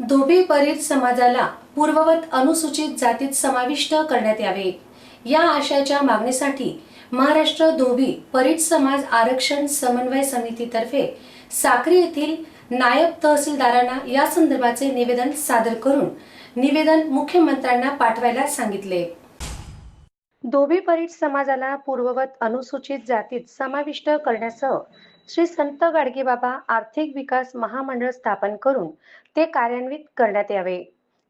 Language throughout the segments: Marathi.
धोबी परीत समाजाला पूर्ववत अनुसूचित जातीत समाविष्ट करण्यात यावे. या आशयाच्या मागणीसाठी महाराष्ट्र धोबी परीट समाज आरक्षण समन्वय समितीतर्फे साक्री येथील नायब तहसीलदारांना या संदर्भाचे निवेदन सादर करून निवेदन मुख्यमंत्र्यांना पाठवायला सांगितले. धोबी परीट समाजाला पूर्ववत अनुसूचित जातीत समाविष्ट करण्यासह श्री संत गाडगेबाबा आर्थिक विकास महामंडळ स्थापन करून ते कार्यान्वित करण्यात यावे.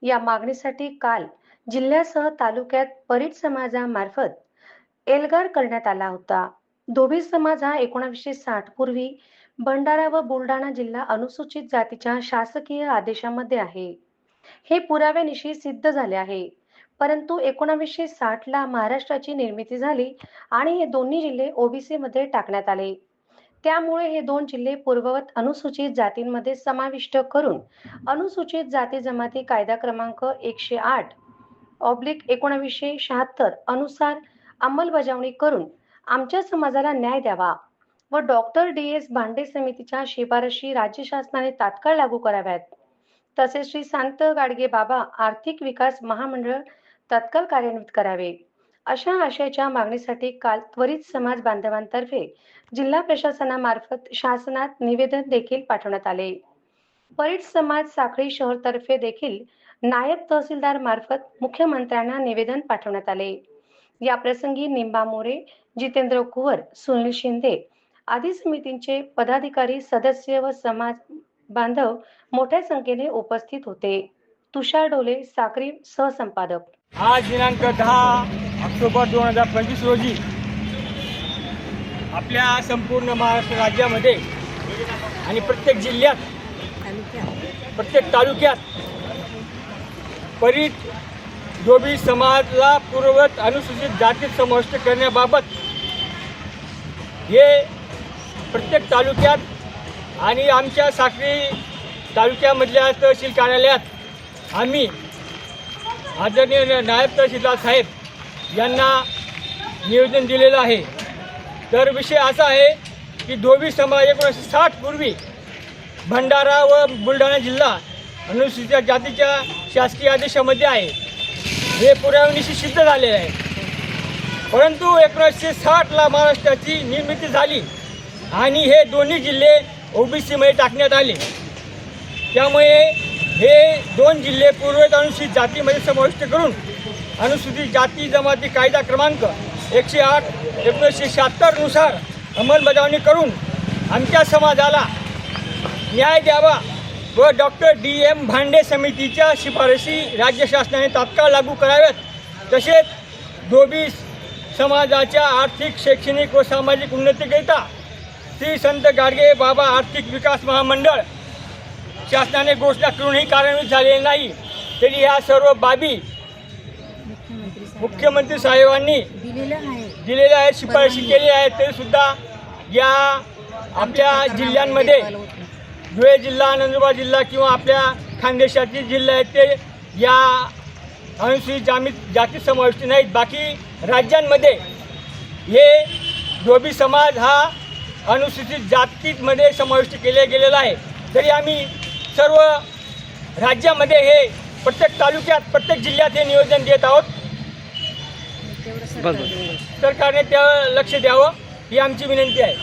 या मागणीसाठी काल जिल्ह्यासह तालुक्यात परीट समाजामार्फत एल्गार करण्यात आला होता. धोबी समाज हा एकोणावीसशे साठ पूर्वी भंडारा व बुलढाणा जिल्हा अनुसूचित जातीच्या शासकीय आदेशामध्ये आहे. हे पुराव्यानिशी सिद्ध झाले आहे. परंतु एकोणावीसशे साठ ला महाराष्ट्राची निर्मिती झाली आणि हे दोन्ही जिल्हे ओबीसी मध्ये टाकण्यात आले. त्यामुळे हे दोन जिल्हे पूर्ववत अनुसूचित जातींमध्ये समाविष्ट करून अनुसूचित जाती जमाती कायदा क्रमांक एकशे आठ ऑब्लिक एकोणावीसशे शहात्तर अनुसार अंमलबजावणी करून आमच्या समाजाला न्याय द्यावा व डॉक्टर डी एस भांडे समितीच्या शिफारशी राज्य शासनाने तात्काळ लागू कराव्यात. तसेच श्री संत गाडगे बाबा आर्थिक विकास महामंडळ तत्काळ कार्यान्वित करावे. अशा आशयाच्या मागणीसाठी काल त्वरित समाज बांधवांतर्फे जिल्हा प्रशासनामार्फत शासनात निवेदन देखील पाठवण्यात आले. परीट समाज साखळी शहर तर्फे देखील नायब तहसीलदार मार्फत मुख्यमंत्र्यांना निवेदन पाठवण्यात आले. या प्रसंगी निंबा मोरे जितेंद्र कुवर सुनील शिंदे आदी समितींचे पदाधिकारी सदस्य व समाज बांधव मोठ्या संख्येने उपस्थित होते. तुषार डोले साक्री सहसंपादक. आज दिनांक दहा ऑक्टोबर दोन हजार पंचवीस रोजी आपल्या संपूर्ण महाराष्ट्र राज्यामध्ये आणि प्रत्येक जिल्ह्यात प्रत्येक तालुक्यात परित धोबी समाजला पूर्ववत अनुसूचित जातीत समाविष्ट करण्याबाबत हे प्रत्येक तालुक्यात आणि आमच्या साखरी तालुक्यामधल्या तहसील कार्यालयात आम्ही आदरणीय नायब तहसीलदार साहेब यांना निवेदन दिलेलं आहे. तर विषय असा आहे की धोबी समाज एकोणीसशे साठ पूर्वी भंडारा व बुलढाणा जिल्हा अनुसूचित जातीच्या शासकीय आदेशामध्ये आहे. हे पुरावणीशी सिद्ध झालेलं आहे. परंतु एकोणीसशे साठला महाराष्ट्राची निर्मिती झाली आणि हे दोन्ही जिल्हे ओबीसीमध्ये टाकण्यात आले. त्यामुळे हे दोन जिल्हे पूर्वेत अनुसूचित जातीमध्ये समाविष्ट करून अनुसूचित जाती जमाती कायदा क्रमांक एकशे आठ एकोणीसशे शहात्तरनुसार अंमलबजावणी करून आमच्या समाजाला न्याय द्यावा व डॉक्टर डी एम भांडे समितीच्या शिफारसी राज्य शासनाने तात्काळ लागू कराव्यात. तसेच धोबी समाजाच्या आर्थिक शैक्षणिक व सामाजिक उन्नतीकरिता श्री संत गाडगे बाबा आर्थिक विकास महामंडळ शासनाने घोषणा करूनही कार्यान्वित झालेली नाही. तरी ह्या सर्व बाबी मुख्यमंत्री साहेबांनी दिलेलं आहे. दिलेल्या आहेत शिफारशी केलेल्या आहेत तरी सुद्धा या आपल्या जिल्ह्यांमध्ये धुळे जिल्हा नंदुरबार जिल्हा किंवा आपल्या खानदेशातील जिल्हे आहेत ते या अनुसूचित जामीत जाती समाविष्ट नाहीत. बाकी राज्यांमध्ये हे धोबी समाज हा अनुसूचित जातीमध्ये समाविष्ट केले गेलेला आहे. तरी आम्ही सर्व राज्यामध्ये हे प्रत्येक तालुक्यात प्रत्येक जिल्ह्यात हे नियोजन देत आहोत. सरकारने त्या लक्ष द्यावं ही आमची विनंती आहे.